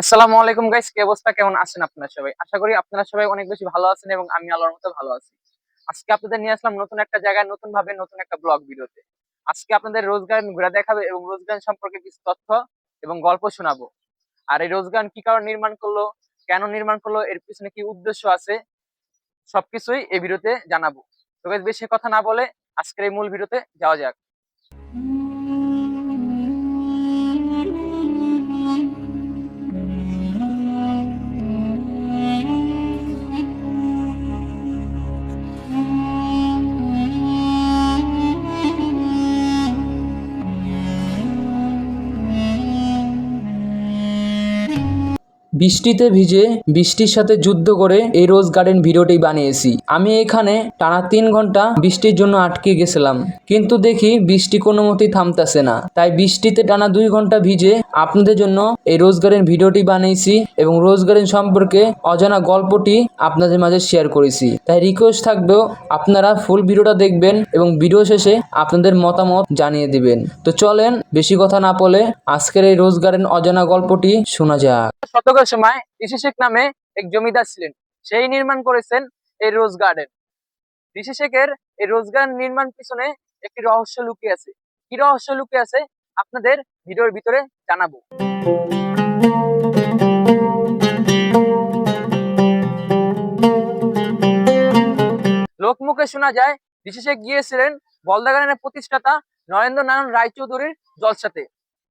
আসসালামু আলাইকুম গাইস কি অবস্থা? কেমন আছেন আপনারা সবাই? আশা করি আপনারা সবাই অনেক বেশি ভালো আছেন এবং আমি আল্লাহর মতো ভালো আছি। আজকে আপনাদের নিয়ে আসলাম নতুন একটা জায়গায় নতুন ভাবে নতুন একটা ব্লগ ভিডিওতে। আজকে আপনাদের রোজগার ঘুরে দেখাবে এবং রোজগার সম্পর্কে কিছু তথ্য এবং গল্প শোনাবো। আর এই রোজগার কি কারণ নির্মাণ করল, কেন নির্মাণ করল, এর পিছনে কি উদ্দেশ্য আছে, সবকিছুই এই ভিডিওতে জানাব। তো বেশি কথা না বলে আজকের এই মূল ভিডিওতে যাওয়া যাক। বৃষ্টিতে ভিজে বৃষ্টির সাথে যুদ্ধ করে এই রোজ গার্ডেন ভিডিওটি বানিয়েছি। আমি এখানে টানা তিন ঘণ্টা বৃষ্টির জন্য আটকে গেছিলাম। কিন্তু দেখি বৃষ্টি কোনো মতেই থামতেছে না। তাই বৃষ্টিতে টানা দুই ঘণ্টা ভিজে আপনাদের জন্য এই রোজ গার্ডেন ভিডিওটি বানিয়েছি এবং রোজ গার্ডেন সম্পর্কে অজানা গল্পটি আপনাদের মাঝে শেয়ার করেছি। তাই রিকোয়েস্ট থাকবেও আপনারা ফুল ভিডিওটা দেখবেন এবং ভিডিও শেষে আপনাদের মতামত জানিয়ে দিবেন। তো চলেন বেশি কথা না বলে আজকের এই রোজ গার্ডেন অজানা গল্পটি শোনা যাক। শতকের সময় ঋষি শেখ নামে এক জমিদার ছিলেন। সেই নির্মাণ করেছেন এই রোজ গার্ডেন। ঋষি শেখের এই রোজ গার্ডেন নির্মাণ পিছনে একটি রহস্য লুকিয়ে আছে। কি রহস্য লুকিয়ে আছে? আপনাদের ভিডিওর ভিতরে জানাব। লোকমুখে শোনা যায়, ঋষি শেখ গিয়েছিলেন বলদা গার্ডেনের প্রতিষ্ঠাতা নরেন্দ্র নারায়ণ রায়চৌধুরীর জলসাতে।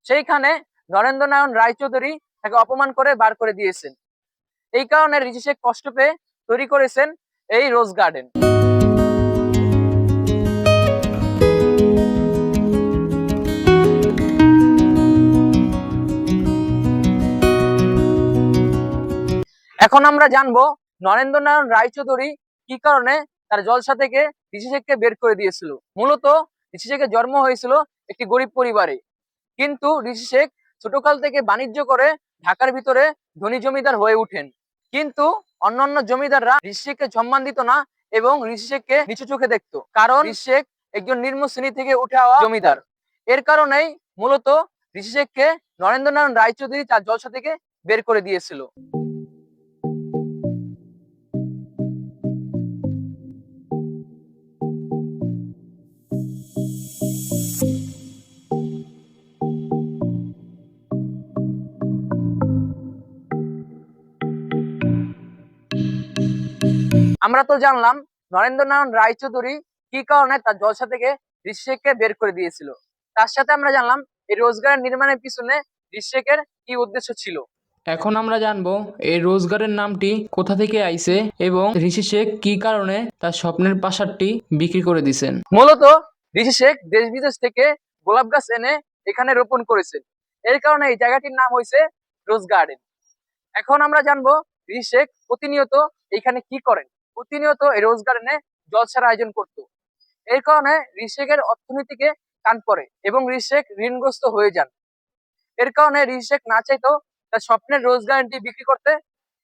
সেইখানে নরেন্দ্র নারায়ণ রায়চৌধুরী তাকে অপমান করে বার করে দিয়েছেন। এই কারণে ঋষি শেখ কষ্ট পেয়ে তৈরি করেছেন এই রোজ গার্ডেন এখন আমরা জানব নরেন্দ্র নারায়ণ রায়চৌধুরী কি কারণে তার জলসা থেকে ঋষি শেখকে বের করে দিয়েছিল। মূলত ঋষি শেখের জন্ম হয়েছিল একটি গরিব পরিবারে। কিন্তু ঋষি শেখ ছোটকাল থেকে বাণিজ্য করে ঢাকার ভিতরে ধনী জমিদার হয়ে উঠেন কিন্তু অন্যান্য জমিদাররা ঋষিকে সম্মান দিত না এবং ঋষিকে নিচু চোখে দেখত। কারণ ঋষেক একজন নিম্ন শ্রেণি থেকে উঠে জমিদার। এর কারণেই মূলত ঋষিকে নরেন্দ্রনারায়ণ নরেন্দ্র নারায়ণ রায়চৌধুরী তার জলসা থেকে বের করে দিয়েছিল। আমরা তো জানলাম নরেন্দ্র নারায়ণ রায়চৌধুরী কি কারণে তার জলসা থেকে ঋষি শেখকে বের করে দিয়েছিল। তার সাথে আমরা জানলাম এই রোজগার নির্মাণের পিছনে ঋষি শেখের কি উদ্দেশ্য ছিল। এখন আমরা জানব এই রোজগারের নামটি কোথা থেকে আইছে এবং ঋষি শেখ কি কারণে তার স্বপ্নের প্রাসাদটি বিক্রি করে দিছেন। মূলত ঋষি শেখ দেশ বিদেশ থেকে গোলাপ গাছ এনে এখানে রোপণ করেছেন এর কারণে এই জায়গাটির নাম হয়েছে রোজ গার্ডেন এখন আমরা জানব ঋষি শেখ প্রতিনিয়ত এখানে কি করেন। প্রতিনিয়ত এই রোজ গার্ডেনে জলসার আয়োজন করত। এর কারণে ঋষি শেখের অর্থনীতিকে টান পড়ে এবং ঋষি শেখ ঋণগ্রস্ত হয়ে যান। এর কারণে ঋষি শেখ না চাইতেও তার স্বপ্নের রোজ গার্ডেনটি বিক্রি করতে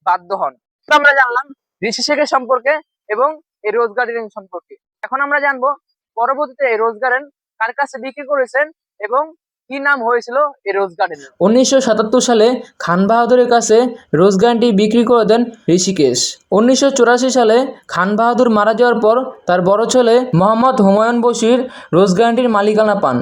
বাধ্য হন। আমরা জানলাম ঋষি শেখের সম্পর্কে এবং এই রোজ গার্ডেন সম্পর্কে। এখন আমরা জানব পরবর্তীতে এই রোজ গার্ডেন কার কাছে বিক্রি করেছেন এবং কি নাম হয়েছিল এই রোজ গার্ডেনের উনিশশো সাতাত্তর সালে খান বাহাদুরের কাছে রোজ গার্ডেনটি বিক্রি করে দেন ঋষিকেশ। উনিশশো চুরাশি সালে খান বাহাদুর মারা যাওয়ার পর তার বড় ছেলে মোহাম্মদ হুমায়ুন বশির রোজ গার্ডেনটির মালিকানা পান।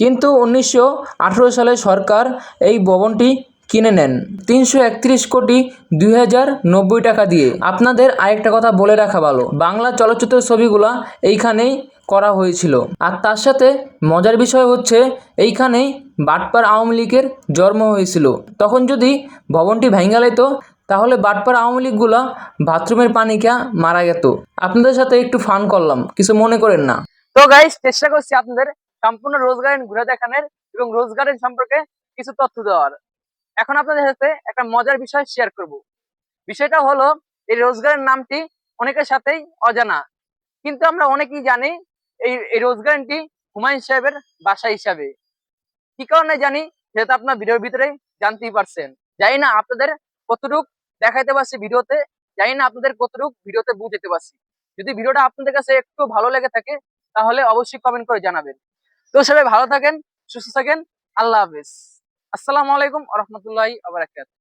কিন্তু উনিশশো আঠারো সালে সরকার এই ভবনটি কিনে নেন। তিনশো একত্রিশ কোটি দুই হাজার নব্বই টাকা দিয়ে। আপনাদের আরেকটা কথা বলে রাখা ভালো। বাংলা চলচ্চিত্র ছবিগুলা এইখানেই করা হয়েছিল। আর তার সাথে মজার বিষয় হচ্ছে, এইখানেই বাটপার আওয়ামী লীগের জন্ম হয়েছিল। তখন যদি ভবনটি ভেঙে যেত তাহলে বাটপার আওয়ামী লীগগুলা বাথরুমের পানি খেয়া মারা যেত আপনাদের সাথে একটু ফান করলাম, কিছু মনে করেন না। তো গাইস চেষ্টা করছি আপনাদের সম্পূর্ণ রোজ গার্ডেন ঘুরে দেখানোর এবং রোজগারের সম্পর্কে কিছু তথ্য দেওয়ার। এখন আপনাদের সাথে একটা মজার বিষয় শেয়ার করব। বিষয়টা হলো, এই রোজগারের নামটি অনেকের সাথেই অজানা। কিন্তু আমরা অনেকেই জানি এই এই রোজ গার্ডেনটি হুমায়ুন সাহেবের বাসা হিসাবে। কি কারণে জানি? সেটা আপনার ভিডিওর ভিতরে জানতেই পারছেন। জানি না আপনাদের কতটুক দেখাইতে পারছি ভিডিওতে, জানি না আপনাদের কতটুক ভিডিওতে বুঝতে পারছি। যদি ভিডিওটা আপনাদের কাছে একটু ভালো লেগে থাকে, তাহলে অবশ্যই কমেন্ট করে জানাবেন। তো সবাই ভালো থাকেন, সুস্থ থাকেন, আল্লাহ হাফেজ। আসসালামু আলাইকুম রহমতুল্লাহ আবরাকাত